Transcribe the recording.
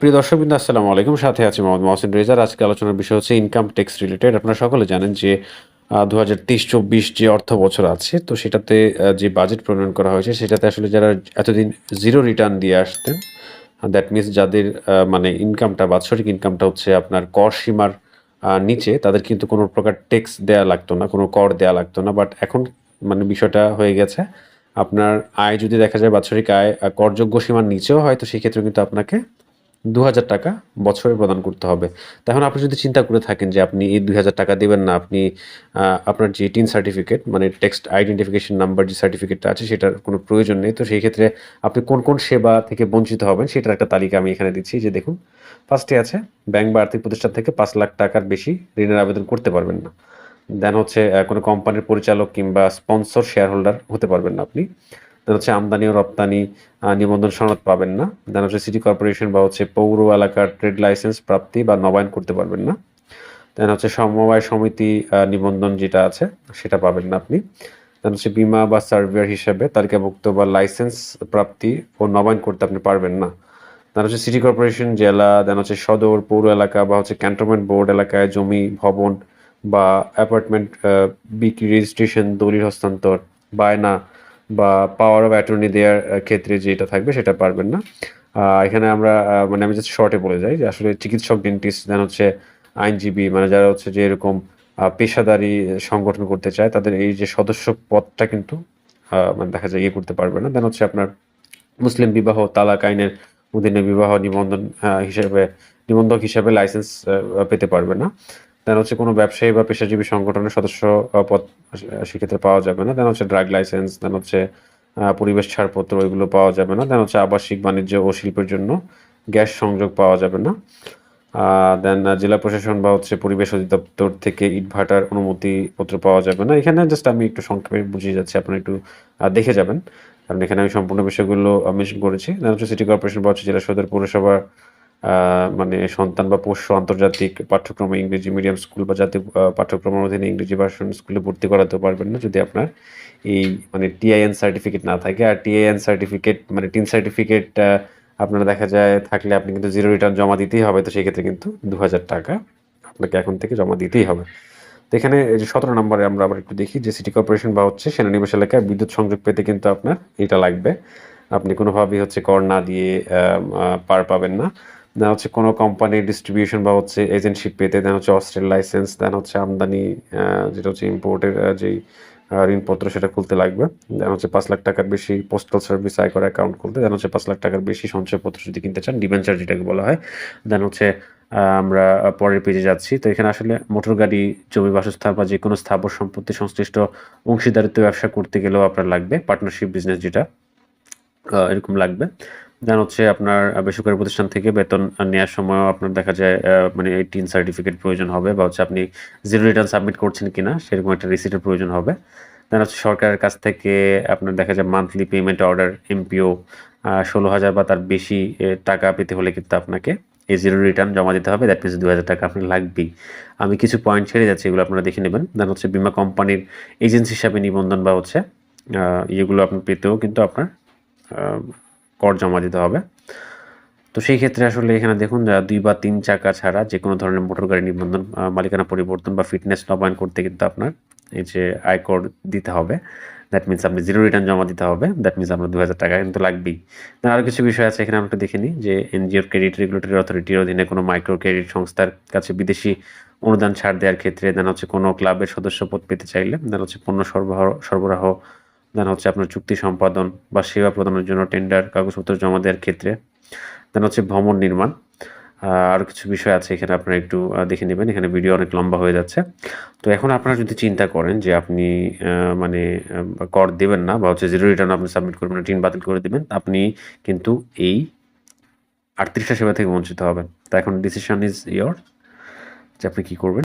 প্রিয় দর্শকবৃন্দ আসসালামু আলাইকুম। সাথে আছে মোহাম্মদ মহসিন রেজার আজকে আলোচনার বিষয় হচ্ছে ইনকাম ট্যাক্স রিলেটেড আপনারা সকলে জানেন যে দু হাজার তেইশ, চব্বিশ যে অর্থ বছর আছে, তো সেটাতে যে বাজেট প্রণয়ন করা হয়েছে, সেটাতে আসলে যারা এতদিন জিরো রিটার্ন দিয়ে আসতেন দ্যাট মিনস যাদের মানে ইনকামটা বাৎসরিক ইনকামটা হচ্ছে আপনার কর সীমার নিচে, তাদের কিন্তু কোনো প্রকার ট্যাক্স দেয়া লাগতো না, কোনো কর দেয়া লাগতো না। বাট এখন মানে বিষয়টা হয়ে গেছে, আপনার আয় যদি দেখা যায় বাৎসরিক আয় করযোগ্য সীমার নিচেও হয়, তো সেক্ষেত্রে কিন্তু আপনাকে দু হাজার টাকা বছরে প্রদান করতে হবে। তখন আপনি যদি চিন্তা করে থাকেন যে আপনি এই দুই হাজার টাকা দেবেন না, আপনি আপনার যে টিন সার্টিফিকেট মানে টেক্সট আইডেন্টিফিকেশন নাম্বার যে সার্টিফিকেটটা আছে সেটার কোনো প্রয়োজন নেই। তো সেই ক্ষেত্রে আপনি কোন কোন সেবা থেকে বঞ্চিত হবেন সেটার একটা তালিকা আমি এখানে দিচ্ছি। যে দেখুন ফার্স্টে আছে, ব্যাংক বা আর্থিক প্রতিষ্ঠান থেকে পাঁচ লাখ টাকার বেশি ঋণের আবেদন করতে পারবেন না। দেন হচ্ছে কোনো কোম্পানির পরিচালক কিংবা স্পন্সর শেয়ার হোল্ডার হতে পারবেন না আপনি। হচ্ছে আমদানি ও রপ্তানি নিবন্ধন সনদ পাবেন না। দেন হচ্ছে সিটি কর্পোরেশন বা হচ্ছে পৌর এলাকার ট্রেড লাইসেন্স প্রাপ্তি বা নবায়ন করতে পারবেন না। দেন হচ্ছে সমবায় সমিতি নিবন্ধন যেটা আছে, সেটা পাবেন না আপনি। দেন হচ্ছে বিমা বা সার্ভেয়ার হিসাবে তালিকাভুক্ত বা লাইসেন্স প্রাপ্তি ও নবায়ন করতে আপনি পারবেন না। দেন হচ্ছে সিটি কর্পোরেশন জেলা, দেন হচ্ছে সদর, পৌর এলাকা বা হচ্ছে ক্যান্টনমেন্ট বোর্ড এলাকায় জমি, ভবন বা অ্যাপার্টমেন্ট বিক্রি রেজিস্ট্রেশন দলিল হস্তান্তর, বায়না বা পাওয়ার অফ অ্যাটর্নি দেওয়ার ক্ষেত্রে যেটা থাকবে সেটা পারবেন না। এখানে আমরা মানে আমি জাস্ট শর্টে বলে যাই যে আসলে চিকিৎসক ডেন্টিস্ট দেন হচ্ছে আইনজীবী মানে যারা হচ্ছে যে এরকম পেশাদারি সংগঠন করতে চায়, তাদের এই যে সদস্য পদটা কিন্তু মানে দেখা যায় ইয়ে করতে পারবে না। দেন হচ্ছে আপনার মুসলিম বিবাহ, তালাক আইনের অধীনে বিবাহ নিবন্ধন হিসেবে, নিবন্ধক হিসেবে লাইসেন্স পেতে পারবে না। দেন হচ্ছে কোনো ব্যবসায়ী বা পেশাজীবী সংগঠনের সদস্য পদ সেক্ষেত্রে পাওয়া যাবে না। দেন হচ্ছে ড্রাগ লাইসেন্স দেন হচ্ছে পরিবেশ ছাড়পত্র এগুলো পাওয়া যাবে না। দেন হচ্ছে আবাসিক বাণিজ্য ও শিল্পের জন্য গ্যাস সংযোগ পাওয়া যাবে না। দেন জেলা প্রশাসন বা হচ্ছে পরিবেশ অধিদপ্তর থেকে ইটভাটার অনুমতি পত্র পাওয়া যাবে না। এখানে জাস্ট আমি একটু সংক্ষেপে বুঝিয়ে যাচ্ছি, আপনারা একটু দেখে যাবেন। কারণ এখানে আমি সম্পূর্ণ বিষয়গুলো মেনশন করেছি। দেন হচ্ছে সিটি কর্পোরেশন বা হচ্ছে জেলা সদর পৌরসভা মানে সন্তান বা পোষ্য আন্তর্জাতিক পাঠ্যক্রমে ইংরেজি মিডিয়াম স্কুল বা জাতীয় পাঠ্যক্রমের অধীনে ইংরেজি ভার্সন স্কুলে ভর্তি করাতে পারবেন না যদি আপনার এই মানে টিআইএন সার্টিফিকেট না থাকে। আর টিআইএন সার্টিফিকেট মানে টিন সার্টিফিকেট আপনার দেখা যায় থাকলে আপনি কিন্তু জিরো রিটার্ন জমা দিতেই হবে। তো সেক্ষেত্রে কিন্তু দু হাজার টাকা আপনাকে এখন থেকে জমা দিতেই হবে। তো এখানে যে সতেরো নম্বরে আমরা আবার একটু দেখি যে সিটি কর্পোরেশন বা হচ্ছে সেনানিবাস এলাকায় বিদ্যুৎ সংযোগ পেতে কিন্তু আপনার এটা লাগবে। আপনি কোনোভাবেই হচ্ছে কর না দিয়ে পার পাবেন না। দেন হচ্ছে কোনো কোম্পানির ডিস্ট্রিবিউশন বা হচ্ছে এজেন্টশিপ পেতে দেন হচ্ছে অস্ট্রেল লাইসেন্স দেন হচ্ছে আমদানি যেটা হচ্ছে ইম্পোর্টের যেই ঋণপত্র সেটা খুলতে লাগবে। দেন হচ্ছে পাঁচ লাখ টাকার বেশি পোস্টাল সার্ভিস আয়কর অ্যাকাউন্ট খুলতে দেন হচ্ছে পাঁচ লাখ টাকার বেশি সঞ্চয়পত্র যদি কিনতে চান ডিবেঞ্চার যেটাকে বলা হয়। দেন হচ্ছে আমরা পরের পেজে যাচ্ছি। তো এখানে আসলে মোটর গাড়ি, জমি বাসস্থান বা যে কোনো স্থাবর সম্পত্তি সংশ্লিষ্ট অংশীদারিত্ব ব্যবসা করতে গেলেও আপনার লাগবে পার্টনারশিপ বিজনেস যেটা এরকম লাগবে। দেন হচ্ছে আপনার বেসরকারি প্রতিষ্ঠান থেকে বেতন নেওয়ার সময়ও আপনার দেখা যায় মানে এইটিন সার্টিফিকেট প্রয়োজন হবে বা হচ্ছে আপনি জিরো রিটার্ন সাবমিট করছেন কিনা, সেরকম একটা রিসিটের প্রয়োজন হবে। দেন হচ্ছে সরকারের কাছ থেকে আপনার দেখা যায় মান্থলি পেমেন্ট অর্ডার এমপিও ষোলো হাজার বা তার বেশি টাকা পেতে হলে কিন্তু আপনাকে এই জিরো রিটার্ন জমা দিতে হবে। দ্যাট মিনস দু হাজার টাকা আপনার লাগবেই। আমি কিছু পয়েন্ট ছেড়ে যাচ্ছি, এগুলো আপনারা দেখে নেবেন। দেন হচ্ছে বিমা কোম্পানির এজেন্সি হিসাবে নিবন্ধন বা হচ্ছে ইয়েগুলো আপনার পেতেও কিন্তু আপনার কর জমা দিতে হবে। তো সেই ক্ষেত্রে আসলে এখানে দেখুন দুই বা তিন চাকা ছাড়া যে কোনো ধরনের মোটর গাড়ি নিবন্ধন মালিকানা পরিবর্তন বা ফিটনেস নবায়ন করতে কিন্তু আপনার এই যে আয়কর দিতে হবে। দ্যাট মিনস আপনি জিরো রিটার্ন জমা দিতে হবে। দ্যাট মিনস আপনার দু হাজার টাকা কিন্তু লাগবেই। আরও কিছু বিষয় আছে এখানে আমরা একটু দেখে নিই যে এনজিওর ক্রেডিট রেগুলেটরি অথরিটির অধীনে কোনো মাইক্রো ক্রেডিট সংস্থার কাছে বিদেশি অনুদান ছাড় দেওয়ার ক্ষেত্রে দেন হচ্ছে কোনো ক্লাবের সদস্যপদ পেতে চাইলে, দেন হচ্ছে পণ্য সরবরাহ সরবরাহ দেন হচ্ছে আপনার চুক্তি সম্পাদন বা সেবা প্রদানের জন্য টেন্ডার কাগজপত্র জমা দেওয়ার ক্ষেত্রে। দেন হচ্ছে ভবন নির্মাণ। আরও কিছু বিষয় আছে, এখানে আপনারা একটু দেখে নেবেন। এখানে ভিডিও অনেক লম্বা হয়ে যাচ্ছে। তো এখন আপনারা যদি চিন্তা করেন যে আপনি মানে কর দেবেন না বা হচ্ছে জিরো রিটার্ন আপনি সাবমিট করবেন ঋণ বাতিল করে দেবেন, আপনি কিন্তু এই আটত্রিশটা সেবা থেকে বঞ্চিত হবেন। তো এখন ডিসিশন ইজ ইয়োর যে আপনি কী করবেন।